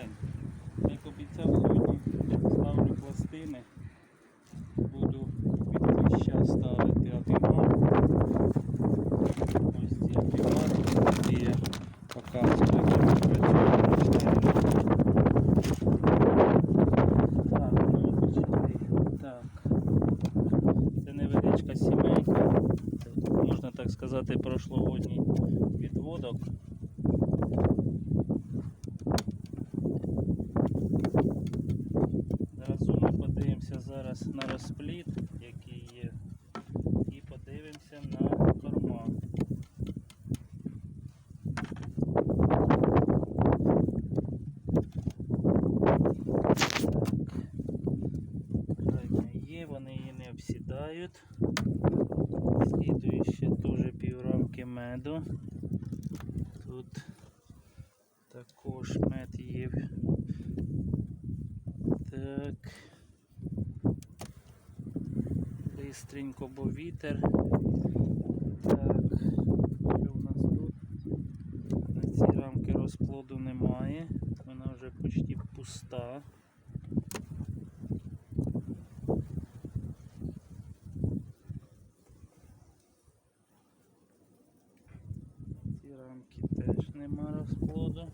швиденько. Як обіцяв, сьогодні ставлю пластини. Буду від кліща ставити атимар. Ось ці атимари, які я показую, як. Так, ну почали. Це невеличка сімейка. Можна так сказати, прошлогодній відводок. Разом ми подивимося зараз на розпліт, який є, і подивимося на корма. Крайня є, вони її не обсідають. Слідуюче теж піврамки меду. Тут також мед є. Так. Бистренько, бо вітер. Так. Що в нас тут? На ці рамки розплоду немає. Вона вже почти пуста. Ці рамки теж нема.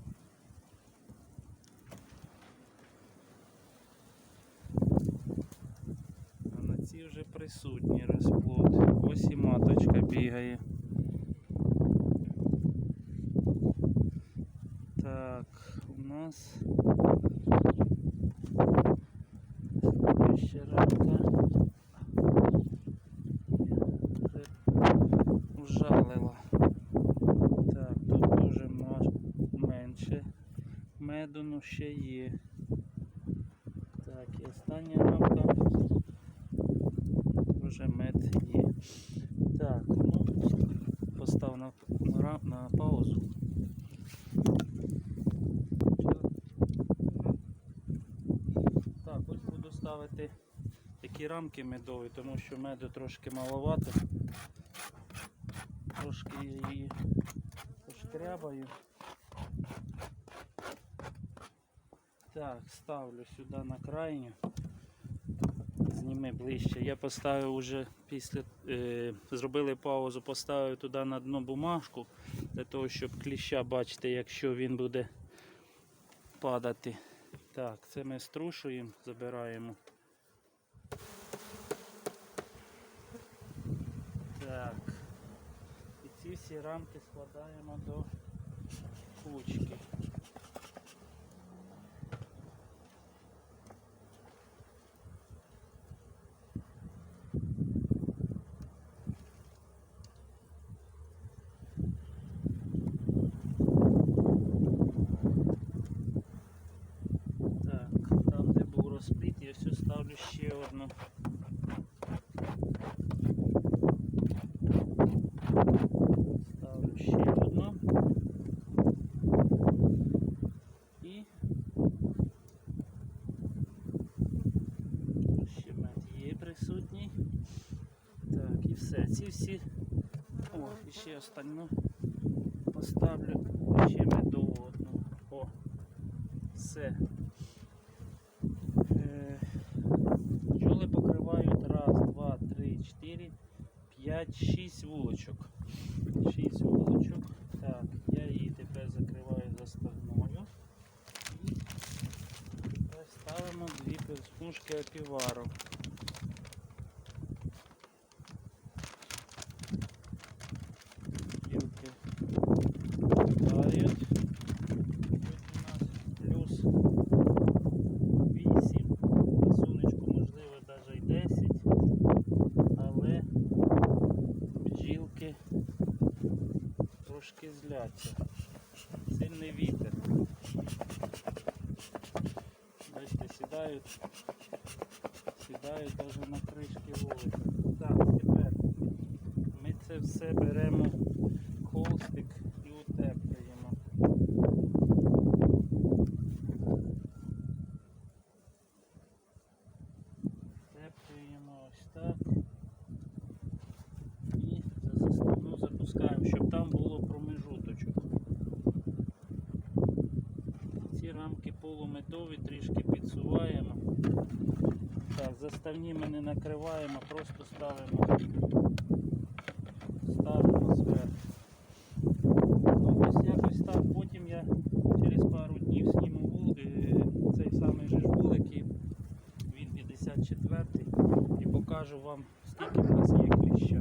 А на цій вже присутній розплод. Ось і маточка бігає. Так, у нас ще рамка. Вже Ужалила. Так, тут дуже ма- менше меду, ну ще є. Так, і остання рамка. Вже мед є. Так, ну постав на, на, на паузу. Так, ось буду ставити такі рамки медові, тому що меду трошки маловато. Трошки її пошкрябаю. Так, ставлю сюди на крайню. Зніми ближче. Я поставив уже після е, зробили паузу, поставив туди на дно бумажку для того, щоб кліща бачити, якщо він буде падати. Так, це ми струшуємо, забираємо. Так. І ці всі рамки складаємо до кучки. Так, там де був розпліт, я все ставлю ще одну. Ставлю ще одну. І ще мед є присутній. Так, і все. Ці всі. О, і ще останню поставлю ще медову одну. О, все. 6 вулочок. 6 вулочок. Так, я її тепер закриваю застогною. І ставимо дві смужки опівару. Трошки зляться. Сильний вітер. Бачите, сідають, сідають навіть на кришки вулиці. Так, тепер ми це все беремо холстик і утеплюємо. Теплюємо ось так. І за заставну запускаємо, щоб там було промежуточок. Ці Ці рамки полумедові, трішки підсуваємо. Так, заставні ми не накриваємо, просто ставимо, ставимо зверху. Ну, ось якось так. Потім я через пару днів зніму вул, е, цей самий же вулик, він 54 і покажу вам, скільки в нас є